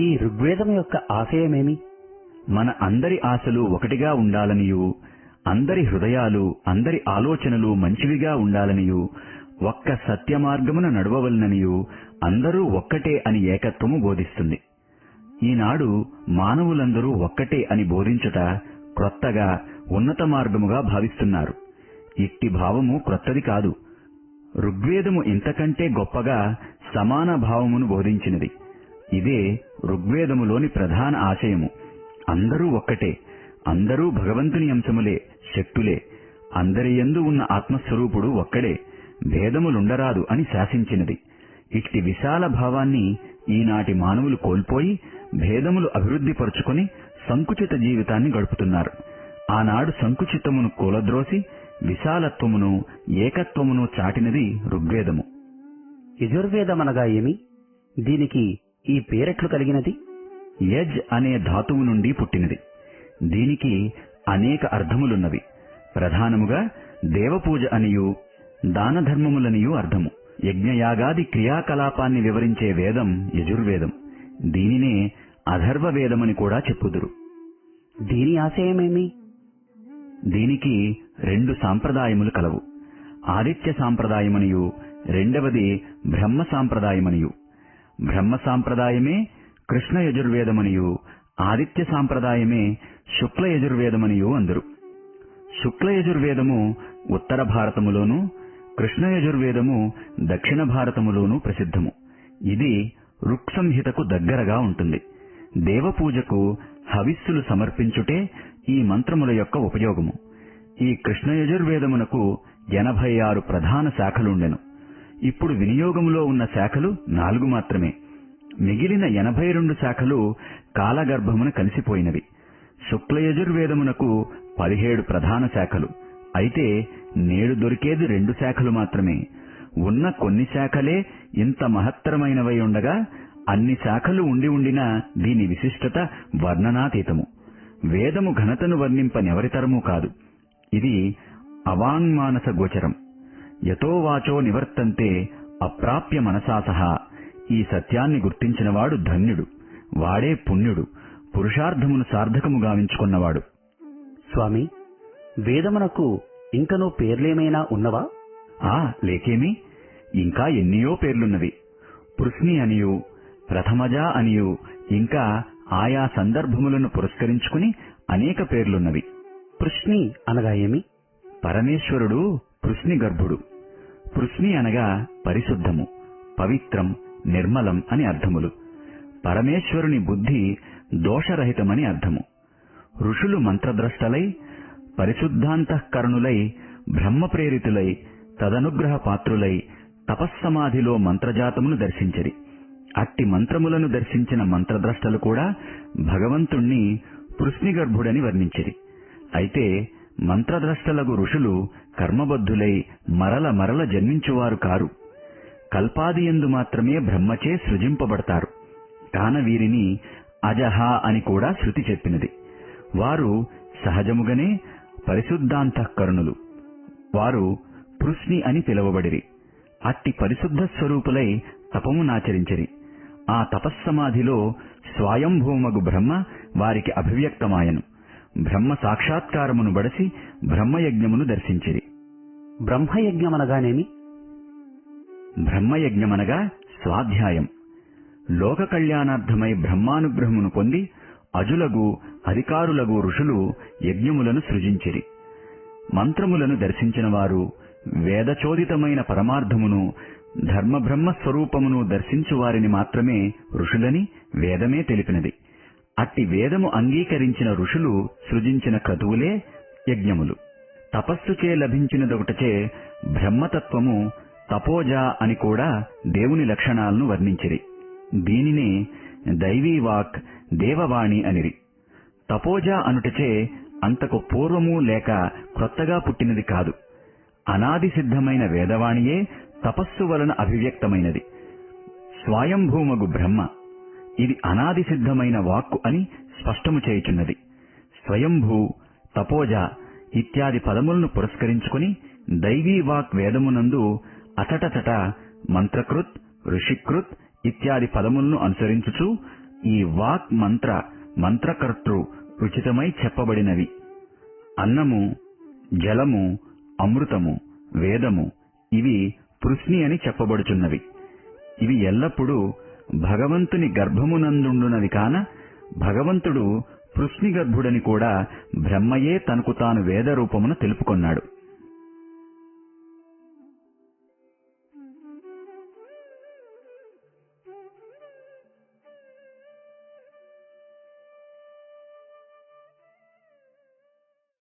ఈ ఋగ్వేదం యొక్క ఆశయమేమి? మన అందరి ఆశలు ఒకటిగా ఉండాలనియు అందరి హృదయాలు అందరి ఆలోచనలు మంచివిగా ఉండాలనియు ఒక్క సత్యమార్గమున నడవవలననియు అందరూ ఒక్కటే అని ఏకత్వము బోధిస్తుంది. ఈనాడు మానవులందరూ ఒక్కటే అని బోధించుట క్రొత్తగా ఉన్నత మార్గముగా భావిస్తున్నారు. ఇట్టి భావము క్రొత్తది కాదు. ఋగ్వేదము ఇంతకంటే గొప్పగా సమాన భావమును బోధించినది. ఇదే ఋగ్వేదములోని ప్రధాన ఆశయము. అందరూ ఒక్కటే అందరూ భగవంతుని అంశములే శక్తులే. అందరి యందు ఉన్న ఆత్మస్వరూపుడు ఒక్కడే భేదములుండరాదు అని శాసించినది. ఇట్టి విశాల భావాన్ని ఈనాటి మానవులు కోల్పోయి భేదములు అభివృద్ధిపరుచుకొని సంకుచిత జీవితాన్ని గడుపుతున్నారు. ఆనాడు సంకుచితమును కూలద్రోసి విశాలత్వమును ఏకత్వమును చాటినది ఋగ్వేదము. యజుర్వేదమనగా ఏమి? దీనికి ఈ పేరెట్లు కలిగినది? యజ్ అనే ధాతువు నుండి పుట్టినది. దీనికి అనేక అర్థములున్నవి. ప్రధానముగా దేవపూజ అనియు దాన ధర్మములనియు అర్థము. యజ్ఞయాగాది క్రియాకలాపాన్ని వివరించే వేదం యజుర్వేదం. దీనినే అధర్వ వేదమని కూడా చెప్పుదురు. దీని ఆశయమేమి? దీనికి రెండు సాంప్రదాయములు కలవు. ఆదిత్య సాంప్రదాయమనియు రెండవది బ్రహ్మ సాంప్రదాయమనియు. బ్రహ్మ సాంప్రదాయమే కృష్ణ యజుర్వేదమనియు ఆదిత్య సాంప్రదాయమే శుక్ల యజుర్వేదమనియు అందరు. శుక్ల యజుర్వేదము ఉత్తర భారతములోను కృష్ణ యజుర్వేదము దక్షిణ భారతములోను ప్రసిద్ధము. ఇది రుక్ సంహితకు దగ్గరగా ఉంటుంది. దేవపూజకు హవిస్సులు సమర్పించుటే ఈ మంత్రముల యొక్క ఉపయోగము. ఈ కృష్ణ యజుర్వేదమునకు ఎనభై ఆరు ప్రధాన శాఖలుండెను. ఇప్పుడు వినియోగములో ఉన్న శాఖలు నాలుగు మాత్రమే. మిగిలిన ఎనభై రెండు శాఖలు కాలగర్భమున కలిసిపోయినవి. శుక్లయజుర్వేదమునకు పదిహేడు ప్రధాన శాఖలు. అయితే నేడు దొరికేది రెండు శాఖలు మాత్రమే. ఉన్న కొన్ని శాఖలే ఇంత మహత్తరమైనవై ఉండగా అన్ని శాఖలు ఉండి ఉండినా దీని విశిష్టత వర్ణనాతీతము. వేదము ఘనతను వర్ణింపనెవరితరమూ కాదు. ఇది అవాంగ్మానస గోచరం. యతోవాచో నివర్తంతే అప్రాప్య మనసా సహా. ఈ సత్యాన్ని గుర్తించినవాడు ధన్యుడు. వాడే పుణ్యుడు. పురుషార్థమును సార్థకము గావించుకున్నవాడు. స్వామి వేదమునకు ఇంకనూ పేర్లేమైనా ఉన్నవా? ఆ లేకేమి. ఇంకా ఎన్నియో పేర్లున్నవి. పృశ్ని అనియు ప్రథమజ అనియు ఇంకా ఆయా సందర్భములను పురస్కరించుకుని అనేక పేర్లున్నవి. పృష్ణి అనగా ఏమి? పరమేశ్వరుడు పృష్ణి గర్భుడు. పృష్ణి అనగా పరిశుద్ధము పవిత్రం నిర్మలం అని అర్థములు. పరమేశ్వరుని బుద్ధి దోషరహితమని అర్థము. ఋషులు మంత్రద్రష్టలై పరిశుద్ధాంతఃకరణులై బ్రహ్మప్రేరితులై తదనుగ్రహ పాత్రులై తపస్సమాధిలో మంత్రజాతమును దర్శించరి. అట్టి మంత్రములను దర్శించిన మంత్రద్రష్టలు కూడా భగవంతుణ్ణి పృష్ణిగర్భుడని వర్ణించిరి. అయితే మంత్రద్రష్టలగు ఋషులు కర్మబద్ధులై మరల మరల జన్మించువారు కారు. కల్పాదియందు మాత్రమే బ్రహ్మచే సృజింపబడతారు. కాన వీరిని అజహ అని కూడా శృతి చెప్పినది. వారు సహజముగానే పరిశుద్ధాంతఃకరుణులు వారు పృష్ణి అని పిలువబడిరి. అట్టి పరిశుద్ధ స్వరూపులై తపమునాచరించిరి ఆ తపస్సమాధిలో స్వయంభూమగు బ్రహ్మ వారికి అభివ్యక్తమాయను. బ్రహ్మ సాక్షాత్కారమును బడసి బ్రహ్మయజ్ఞమును దర్శించిరి. బ్రహ్మయజ్ఞమనగానేమి? బ్రహ్మయజ్ఞమనగా స్వాధ్యాయం. లోక కళ్యాణార్థమై బ్రహ్మానుగ్రహమును పొంది అజులగు అధికారులగు ఋషులు యజ్ఞములను సృజించిరి. మంత్రములను దర్శించిన వారు వేదచోదితమైన పరమార్థమును ధర్మబ్రహ్మ స్వరూపమును దర్శించు వారిని మాత్రమే ఋషులని వేదమే తెలిపినది. అట్టి వేదము అంగీకరించిన ఋషులు సృజించిన క్రతువులే యజ్ఞములు. తపస్సుచే లభించినదొకటచే బ్రహ్మతత్వము తపోజ అని కూడా దేవుని లక్షణాలను వర్ణించిరి. దీనినే దైవీవాక్ దేవవాణి అనిరి. తపోజ అనుటచే అంతకు పూర్వము లేక క్రొత్తగా పుట్టినది కాదు. అనాది సిద్ధమైన వేదవాణియే తపస్సు వలన అభివ్యక్తమైనది. స్వయంభూమగు బ్రహ్మ. ఇది అనాది సిద్ధమైన వాక్కు అని స్పష్టము చేయుచున్నది. స్వయంభూ తపోజ ఇత్యాది పదములను పురస్కరించుకుని దైవీ వాక్ వేదమునందు అచటచట మంత్రకృత్ ఋషికృత్ ఇత్యాది పదములను అనుసరించుచు ఈ వాక్ మంత్ర మంత్రకర్తృ ఉచితమై చెప్పబడినవి. అన్నము జలము అమృతము వేదము ఇవి పృష్ణి అని చెప్పబడుచున్నవి. ఇవి ఎల్లప్పుడూ భగవంతుని గర్భమునందుండునవి కాన భగవంతుడు పృష్ణిగర్భుడని కూడా బ్రహ్మయే తనకు తాను వేదరూపమున తెలుపుకొన్నాడు.